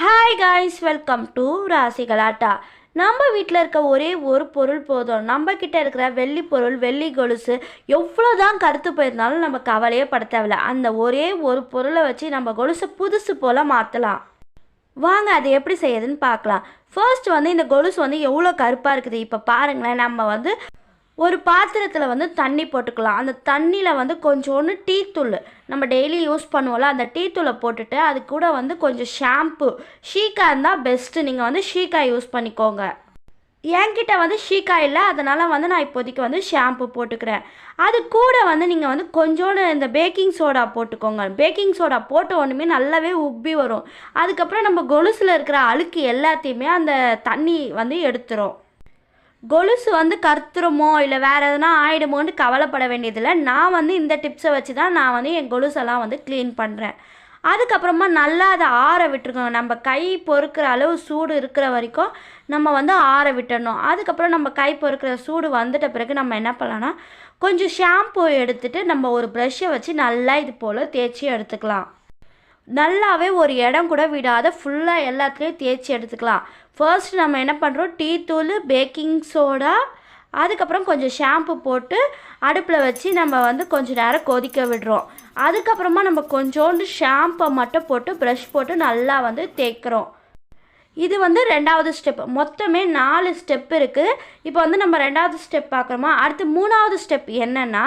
Hi guys welcome to ராசி கலாட்டா நம்ம வீட்டில் இருக்க ஒரே ஒரு பொருள் போதும். நம்ம கிட்ட இருக்கிற வெள்ளி பொருள் வெள்ளி கொலுசு எவ்வளோ தான் கருத்து போயிருந்தாலும் நம்ம கவலையே பட தேவையில்ல. அந்த ஒரே ஒரு பொருளை வச்சு நம்ம கொலுசை புதுசு போல் மாற்றலாம் வாங்க அது எப்படி செய்யுதுன்னு பார்க்கலாம். ஃபர்ஸ்ட் வந்து இந்த கொலுசு வந்து எவ்வளோ கருப்பாக இருக்குது? இப்போ பாருங்களேன் நம்ம வந்து ஒரு பாத்திரத்தில் வந்து தண்ணி போட்டுக்கலாம். அந்த தண்ணியில் வந்து கொஞ்சோண்டு டீத்தூள் நம்ம டெய்லி யூஸ் பண்ணுவோம்ல அந்த டீத்தூளை போட்டுட்டு அது கூட வந்து கொஞ்சம் ஷாம்பு ஷீக்கா இருந்தால் பெஸ்ட்டு நீங்கள் வந்து ஷீக்கா யூஸ் பண்ணிக்கோங்க. என்கிட்ட வந்து ஷீக்கா இல்லை அதனால் வந்து நான் இப்போதைக்கு வந்து ஷாம்பு போட்டுக்கிறேன். அது கூட வந்து நீங்கள் வந்து கொஞ்சோண்டு இந்த பேக்கிங் சோடா போட்டுக்கோங்க. பேக்கிங் சோடா போட்ட ஒன்றுமே நல்லாவே உப்பி வரும். அதுக்கப்புறம் நம்ம கொலுசில் இருக்கிற அழுக்கு எல்லாத்தையுமே அந்த தண்ணி வந்து எடுத்துரும். கொலுசு வந்து கருத்துருமோ இல்லை வேறு எதுனா ஆயிடுமோன்னு கவலைப்பட வேண்டியதில்லை. நான் வந்து இந்த டிப்ஸை வச்சு தான் நான் வந்து என் கொலுசெல்லாம் வந்து க்ளீன் பண்ணுறேன் அதுக்கப்புறமா நல்லா அதை ஆற விட்டுருக்கணும். நம்ம கை பொறுக்கிற அளவு சூடு இருக்கிற வரைக்கும் நம்ம வந்து ஆற விட்டுடணும் அதுக்கப்புறம் நம்ம கை பொறுக்கிற சூடு வந்துட்ட பிறகு நம்ம என்ன பண்ணலாம்னா கொஞ்சம் ஷாம்பு எடுத்துகிட்டு நம்ம ஒரு ப்ரஷ்ஷை வச்சு நல்லா இது போல் தேய்ச்சி எடுத்துக்கலாம். நல்லாவே ஒரு இடம் கூட விடாத ஃபுல்லாக எல்லாத்துலேயும் தேய்ச்சி எடுத்துக்கலாம். ஃபர்ஸ்ட் நம்ம என்ன பண்ணுறோம் டீ தூள் பேக்கிங் சோடா அதுக்கப்புறம் கொஞ்சம் ஷாம்பு போட்டு அடுப்பில் வச்சு நம்ம வந்து கொஞ்சம் நேரம் கொதிக்க விடுறோம். அதுக்கப்புறமா நம்ம கொஞ்சோண்டு ஷாம்பை மட்டும் போட்டு ப்ரஷ் போட்டு நல்லா வந்து தேய்க்கிறோம். இது வந்து ரெண்டாவது ஸ்டெப் மொத்தமே நாலு ஸ்டெப் இருக்குது இப்போ வந்து நம்ம ரெண்டாவது ஸ்டெப் பார்க்குறோமா? அடுத்து மூணாவது ஸ்டெப் என்னென்னா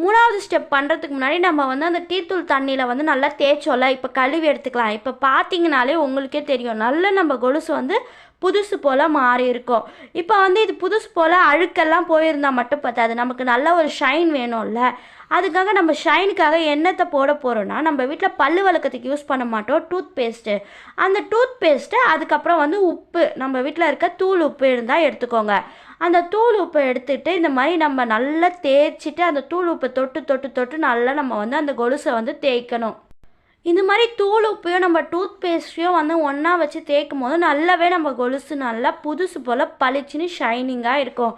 மூணாவது ஸ்டெப் பண்ணுறதுக்கு முன்னாடி நம்ம வந்து அந்த டீத்தூள் தண்ணியில் வந்து நல்லா தேய்ச்சோல்ல இப்போ கழுவி எடுத்துக்கலாம். இப்போ பார்த்தீங்கனாலே உங்களுக்கே தெரியும். நல்ல நம்ம கொலுசு வந்து புதுசு போல் மாறி இருக்கும். இப்போ வந்து இது புதுசு போல் அழுக்கெல்லாம் போயிருந்தால் மட்டும் பார்த்தாது நமக்கு நல்ல ஒரு ஷைன் வேணும்ல. அதுக்காக நம்ம ஷைனுக்காக என்னத்தை போட போகிறோன்னா நம்ம வீட்டில் பல்லு வழக்கத்துக்கு யூஸ் பண்ண மாட்டோம். டூத் பேஸ்ட்டு அந்த டூத் பேஸ்ட்டு அதுக்கப்புறம் வந்து உப்பு. நம்ம வீட்டில் இருக்க தூள் உப்பு இருந்தால் எடுத்துக்கோங்க. அந்த தூள் உப்பை எடுத்துகிட்டு இந்த மாதிரி நம்ம நல்லா தேய்ச்சிட்டு அந்த தூள் உப்பை தொட்டு தொட்டு தொட்டு நல்லா நம்ம வந்து அந்த கொலுசை வந்து தேய்க்கணும். இந்த மாதிரி தூள் உப்பையும் நம்ம டூத் பேஸ்ட்டையும் வந்து ஒன்றா வச்சு தேய்க்கும் போது நல்லாவே நம்ம கொலுசு நல்லா புதுசு போல் பளிச்சுன்னு ஷைனிங்காக இருக்கும்.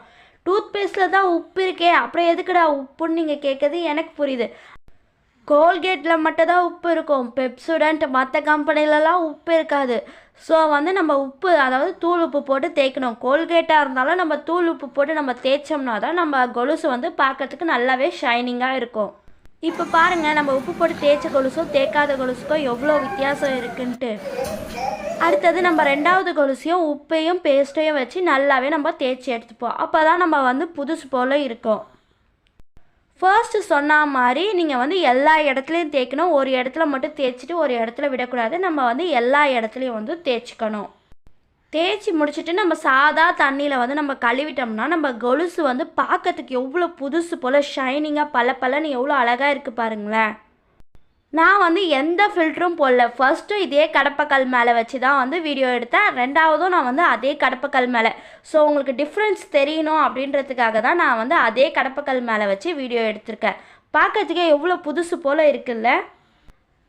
டூத் பேஸ்ட்டில் தான் உப்பு இருக்கே அப்புறம் எதுக்குடா உப்புன்னு நீங்கள் கேட்குறது எனக்கு புரியுது. கோல்கேட்டில் மட்டும் தான் உப்பு இருக்கும். பெப்சுடன்ட் மற்ற கம்பெனிலலாம் உப்பு இருக்காது. ஸோ வந்து நம்ம உப்பு அதாவது தூள் உப்பு போட்டு தேய்க்கணும். கோல்கேட்டாக இருந்தாலும் நம்ம தூள் உப்பு போட்டு நம்ம தேய்ச்சோம்னா தான் நம்ம கொலுசு வந்து பார்க்கறதுக்கு நல்லாவே ஷைனிங்காக இருக்கும். இப்போ பாருங்கள் நம்ம உப்பு போட்டு தேய்ச்ச கொலுசும் தேய்க்காத கொலுசுக்கும் எவ்வளோ வித்தியாசம் இருக்குன்ட்டு. அடுத்தது நம்ம ரெண்டாவது கொலுசையும் உப்பையும் பேஸ்ட்டையும் வச்சு நல்லாவே நம்ம தேய்ச்சி எடுத்துப்போம். அப்போ தான் நம்ம வந்து புதுசு போல் இருக்கும். ஃபர்ஸ்ட்டு சொன்ன மாதிரி நீங்கள் வந்து எல்லா இடத்துலையும் தேய்க்கணும். ஒரு இடத்துல மட்டும் தேய்ச்சிட்டு ஒரு இடத்துல விடக்கூடாது. நம்ம வந்து எல்லா இடத்துலையும் வந்து தேய்ச்சிக்கணும். தேய்ச்சி முடிச்சுட்டு நம்ம சாதா தண்ணியில் வந்து நம்ம கழுவிட்டோம்னா நம்ம கொலுசு வந்து பார்க்கறதுக்கு எவ்வளோ புதுசு போல் ஷைனிங்காக பல பலன்னு எவ்வளோ அழகாக இருக்குது பாருங்களேன். நான் வந்து எந்த ஃபில்டரும் போடல. ஃபஸ்ட்டும் இதே கடப்பக்கல் மேலே வச்சு தான் வந்து வீடியோ எடுத்தேன். ரெண்டாவதும் நான் வந்து அதே கடப்பக்கல் மேலே. ஸோ உங்களுக்கு டிஃப்ரென்ஸ் தெரியணும் அப்படின்றதுக்காக தான் நான் வந்து அதே கடப்பக்கல் மேலே வச்சு வீடியோ எடுத்திருக்கேன். பார்க்கறதுக்கே எவ்வளோ புதுசு போல் இருக்குல்ல?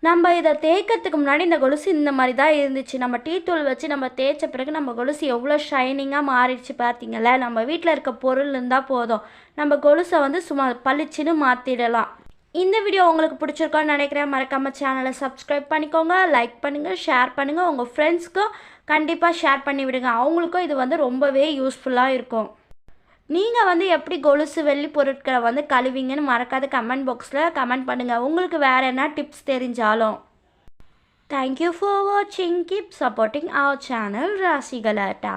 நம்ம இதை தேய்க்கிறதுக்கு முன்னாடி இந்த கொலுசு இந்த மாதிரி தான் இருந்துச்சு. நம்ம டீ தூள் வச்சு நம்ம தேய்ச்ச பிறகு நம்ம கொலுசு எவ்வளோ ஷைனிங்காக மாறிடுச்சு பார்த்தீங்களா? நம்ம வீட்டில் இருக்க பொருள் இருந்தால் போதும். நம்ம கொலுசை வந்து சும்மா பளிச்சுன்னு மாற்றிடலாம் இந்த வீடியோ உங்களுக்கு பிடிச்சிருக்கோன்னு நினைக்கிறேன். மறக்காமல் சேனலை சப்ஸ்கிரைப் பண்ணிக்கோங்க லைக் பண்ணுங்கள் ஷேர் பண்ணுங்கள் உங்கள் ஃப்ரெண்ட்ஸ்க்கும் கண்டிப்பாக ஷேர் பண்ணி விடுங்க. அவங்களுக்கும் இது வந்து ரொம்பவே யூஸ்ஃபுல்லாக இருக்கும். நீங்கள் வந்து எப்படி கொலுசு வெள்ளி பொருட்களை வந்து கழுவிங்கன்னு மறக்காத கமெண்ட் பாக்ஸில் கமெண்ட் பண்ணுங்கள் உங்களுக்கு வேறு என்ன டிப்ஸ் தெரிஞ்சாலும். தேங்க்யூ ஃபார் வாட்சிங் கீப் சப்போர்ட்டிங் அவர் சேனல் ராசிகலாட்டா